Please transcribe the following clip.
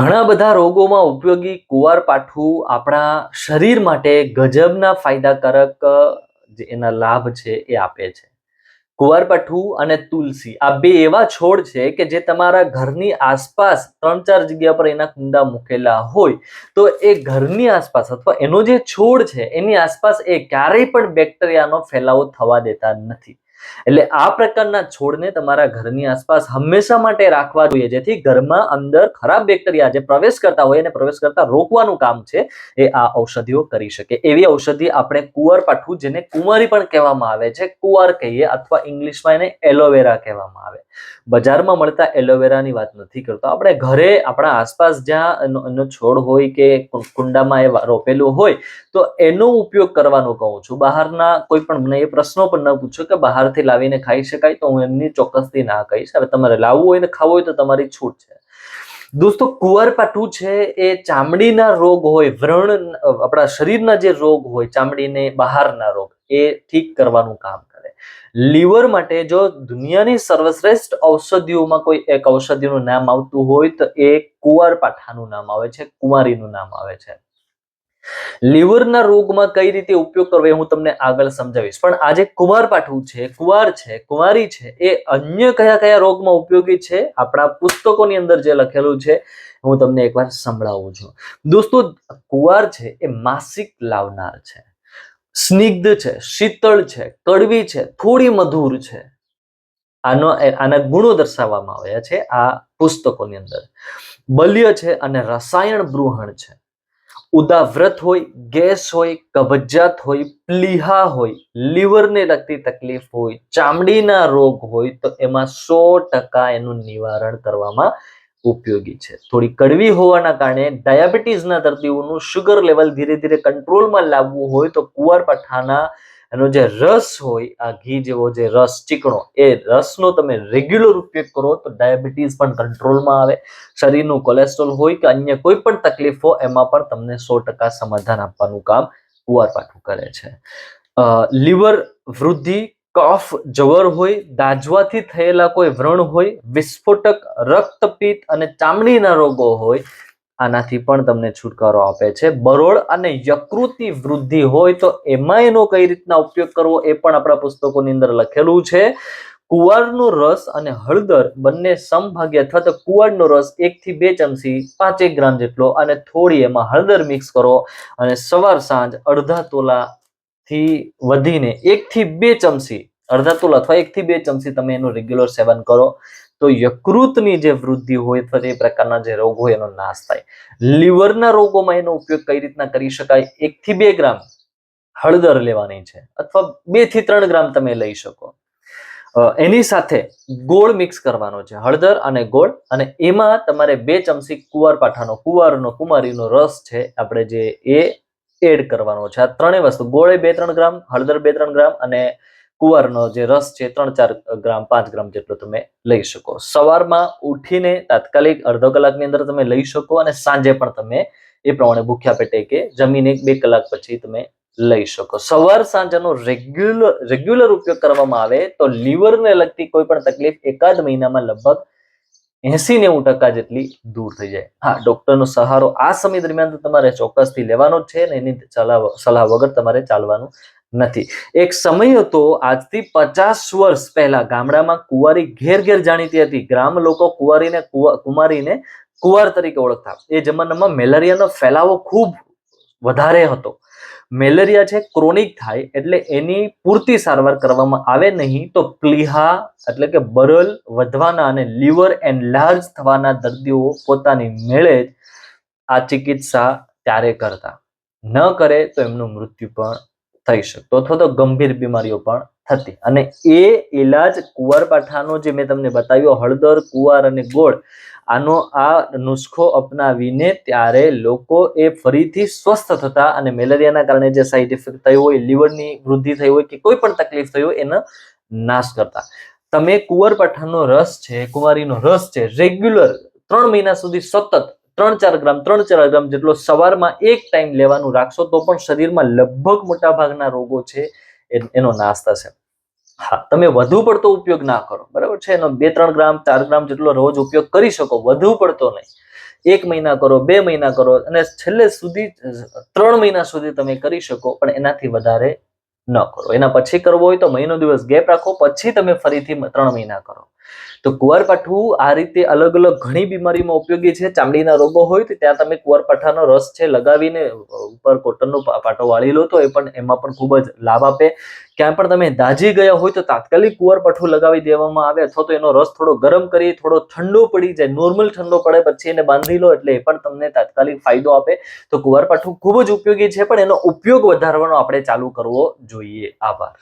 ઘણા બધા રોગોમાં ઉપયોગી કુવારપાઠું આપણા શરીર માટે ગજબના ફાયદાકારક જે એના લાભ છે એ આપે છે. કુવારપાઠું અને તુલસી આ બે એવા છોડ છે કે જે તમારા ઘરની આસપાસ ત્રણ ચાર જગ્યા પર એના કુંડા મૂકેલા હોય, તો એ ઘરની આસપાસ અથવા એનો જે છોડ છે, એની આસપાસ એ ક્યારેય પણ બેક્ટેરિયાનો ફેલાવો થવા દેતા નથી. એટલે આ પ્રકારના છોડને તમારા ઘરની આસપાસ હંમેશા માટે રાખવા જોઈએ, જેથી ઘરમાં અંદર ખરાબ બેક્ટેરિયા જે પ્રવેશ કરતા હોય એને પ્રવેશ કરતા રોકવાનું કામ છે, એ આ ઔષધિઓ કરી શકે. એવી ઔષધિ આપણે કુંવરપાઠું જેને કુંવરી પણ કહેવામાં આવે છે. કુંવાર કહીએ અથવા ઇંગ્લિશમાં એને એલોવેરા કહેવામાં આવે. બજારમાં મળતા એલોવેરાની વાત નથી કરતો. આપણે ઘરે, આપણા આસપાસ જ્યાં એનો છોડ હોય કે કુંડામાં એ રોપેલું હોય, તો એનો ઉપયોગ કરવાનો કહું છું. બહારના કોઈ પણ, મને એ પ્રશ્નો પણ ન પૂછો કે બહારથી લાવીને ખાઈ શકાય તો હું એમની ચોક્કસથી ના કહીશ. હવે તમારે લાવવું હોય ને ખાવું હોય તો તમારી છૂટ છે. દોસ્તો કુંવરપાઠું છે એ ચામડીના રોગ હોય, વ્રણ, આપણા શરીરના જે રોગ હોય, ચામડીને બહારના રોગ, એ ઠીક કરવાનું કામ કરે. લીવર માટે જો દુનિયાની સર્વશ્રેષ્ઠ ઔષધિઓમાં કોઈ એક ઔષધિનું નામ આવતું હોય તો એ કુંવરપાઠાનું નામ આવે છે, કુંવારીનું નામ આવે છે. લીવરના રોગમાં કઈ રીતે ઉપયોગ કરવો એ હું તમને આગળ સમજાવીશ. પણ આજે કુંવારપાઠું છે, કુવાર છે, કુંવારી છે, એ અન્ય કયા કયા રોગમાં ઉપયોગી છે? આપણા પુસ્તકોની અંદર જે લખેલું છે, હું તમને એકવાર સંભળાવું છું. દોસ્તો, કુવાર છે એ માસિક લાવનાર છે. સ્નિગ્ધ છે, શીતળ છે, કડવી છે, થોડી મધુર છે. આનો આના ગુણો દર્શાવવામાં આવ્યા છે આ પુસ્તકોની અંદર. બલ્ય છે અને રસાયણ બૃહણ છે. ઉદાવ્રત હોય, ગેસ હોય, કબજિયાત હોય, પ્લીહા હોય, લીવરને લગતી તકલીફ હોય, ચામડીના રોગ હોય, તો એમાં સો ટકા એનું નિવારણ કરવામાં ઉપયોગી છે. થોડી કડવી હોવાના કારણે ડાયાબિટીસના દર્દીઓનું શુગર લેવલ ધીરે ધીરે કંટ્રોલમાં લાવવું હોય, તો કુંવારપાઠાના એનો જે રસ હોય, આ ઘી જેવો જે રસ ચીકણો, એ રસનો તમે રેગ્યુલર ઉપયોગ કરો તો ડાયાબિટીસ પણ કંટ્રોલમાં આવે. શરીરનું કોલેસ્ટ્રોલ હોય કે અન્ય કોઈ પણ તકલીફો, એમાં પણ તમને સો ટકા સમાધાન આપવાનું કામ કુવારપાઠું કરે છે. લીવર વૃદ્ધિ, કફ, જવર હોય, દાજવાથી થયેલા કોઈ વ્રણ હોય, વિસ્ફોટક રક્તપિત્ત અને ચામડીના રોગો હોય આનાથી પણ તમને છુટકારો આપે છે. બરોળ અને યકૃતિ વૃદ્ધિ હોય તો એમાં એનો કઈ રીતના ઉપયોગ કરવો એ પણ આપણા પુસ્તકોની અંદર લખેલું છે. કુવારનો રસ અને હળદર બંને સમભાગ્ય તો કુવારનો રસ એકથી બે ચમચી પાંચેક ગ્રામ જેટલો અને થોડી એમાં હળદર મિક્સ કરો અને સવાર સાંજ અડધા તોલાથી વધીને એકથી બે ચમચી અડધા તોલા અથવા એકથી બે ચમચી તમે એનું રેગ્યુલર સેવન કરો. તો યકૃતની જે વૃદ્ધિ હોય અથવા જે પ્રકારના જે રોગ હોય એનો નાશ થાય. લીવરના રોગોમાં એનો ઉપયોગ કઈ રીતના કરી શકાય? એક થી બે ગ્રામ હળદર લેવાની છે અથવા બેથી ત્રણ ગ્રામ તમે લઈ શકો. એની સાથે ગોળ મિક્સ કરવાનો છે હળદર અને ગોળ અને એમાં તમારે બે ચમચી કુંવારપાઠાનો કુંવારનો, કુમારીનો રસ છે આપણે જે એ એડ કરવાનો છે. આ ત્રણેય વસ્તુ, ગોળે બે ત્રણ ગ્રામ, હળદર બે ત્રણ ગ્રામ અને કુંવારનો જે રસ છે, ત્રણ ચાર ગ્રામ, પાંચ ગ્રામ જેટલો તમે લઈ શકો. સવારમાં ઉઠીને તાત્કાલિક અડધો કલાકની અંદર તમે લઈ શકો અને સાંજે પણ તમે એ પ્રમાણે ભૂખ્યા પેટે કે જમીને બે કલાક પછી તમે લઈ શકો. સવાર સાંજનો રેગ્યુલર રેગ્યુલર ઉપયોગ કરવામાં આવે તો લીવરને લગતી કોઈ પણ તકલીફ એકાદ મહિનામાં લગભગ એસી નેવું ટકા જેટલી દૂર થઈ જાય. હા ડોક્ટરનો સહારો આ સમય દરમિયાન તમારે ચોક્કસથી લેવાનો છે ને એની સલાહ સલાહ વગર તમારે ચાલવાનું નથી. એક સમય હતો, આજથી પચાસ વર્ષ પહેલા ગામડામાં કુંવારી ઘેર ઘેર જાણીતી હતી. ગ્રામ લોકો કુંવારીને કુમારીને કુંવાર તરીકે ઓળખતા. એ જમાનામાં મેલેરિયાનો ફેલાવો ખૂબ વધારે હતો. મેલેરિયા છે ક્રોનિક થાય એટલે એની પૂરતી સારવાર કરવામાં આવે નહીં તો પ્લીહા એટલે કે બરલ વધવાના અને લીવર એન્લાર્જ થવાના દર્દીઓ પોતાની મેળે જ આ ચિકિત્સા ત્યારે કરતા. ન કરે તો એમનું મૃત્યુ પણ થઈ શકતો અથવા તો ગંભીર બીમારીઓ પણ થતી. અને એ ઈલાજ કુંવારપાઠાનો જે મેં તમને બતાવ્યો, હળદર, કુંવાર અને ગોળ, આનો આ નુસ્ખો અપનાવીને ત્યારે લોકો એ ફરીથી સ્વસ્થ થતા અને મેલેરિયાના કારણે જે સાઈડ ઇફેક્ટ થયો હોય, લીવરની વૃદ્ધિ થઈ હોય કે કોઈ પણ તકલીફ થઈ હોય, એનો નાશ કરતા. તમે કુંવરપાઠાનો રસ છે, કુંવારીનો રસ છે, રેગ્યુલર ત્રણ મહિના સુધી સતત ત્રણ ચાર ગ્રામ, ત્રણ ચાર ગ્રામ જેટલો સવારમાં એક ટાઈમ લેવાનું રાખશો તો પણ શરીરમાં લગભગ મોટાભાગના રોગો છે એનો નાશ થશે. હા, તમે વધુ પડતો ઉપયોગ ના કરો, બરાબર છે? એનો બે, ત્રણ ગ્રામ, ચાર ગ્રામ જેટલો રોજ ઉપયોગ કરી શકો, વધુ પડતો નહીં. એક મહિના કરો, બે મહિના કરો અને છેલ્લે સુધી, ત્રણ મહિના સુધી તમે કરી શકો, પણ એનાથી વધારે ન કરો. એના પછી કરવો હોય તો મહિનો દિવસ ગેપ રાખો, પછી તમે ફરીથી ત્રણ મહિના કરો. તો કુવારપાઠું આ રીતે અલગ અલગ ઘણી બીમારીમાં ઉપયોગી છે. ચામડીના રોગો હોય તો ત્યાં તમે કુવારપાઠાનો રસ છે લગાવીને ઉપર કોટનનો પાટો વાળી લો તો એ પણ, એમાં પણ ખૂબ જ લાભ આપે. ક્યાંય પણ તમે દાજી ગયા હોય તો તાત્કાલિક કુવારપાઠું લગાવી દેવામાં આવે અથવા તો એનો રસ થોડો ગરમ કરી, થોડો ઠંડો પડી જાય, નોર્મલ ઠંડો પડે, પછી એને બાંધી લો એટલે એ પણ તમને તાત્કાલિક ફાયદો આપે. તો કુવારપાઠું ખૂબ જ ઉપયોગી છે, પણ એનો ઉપયોગ વધારવાનો આપણે ચાલુ કરવો જોઈએ. આભાર.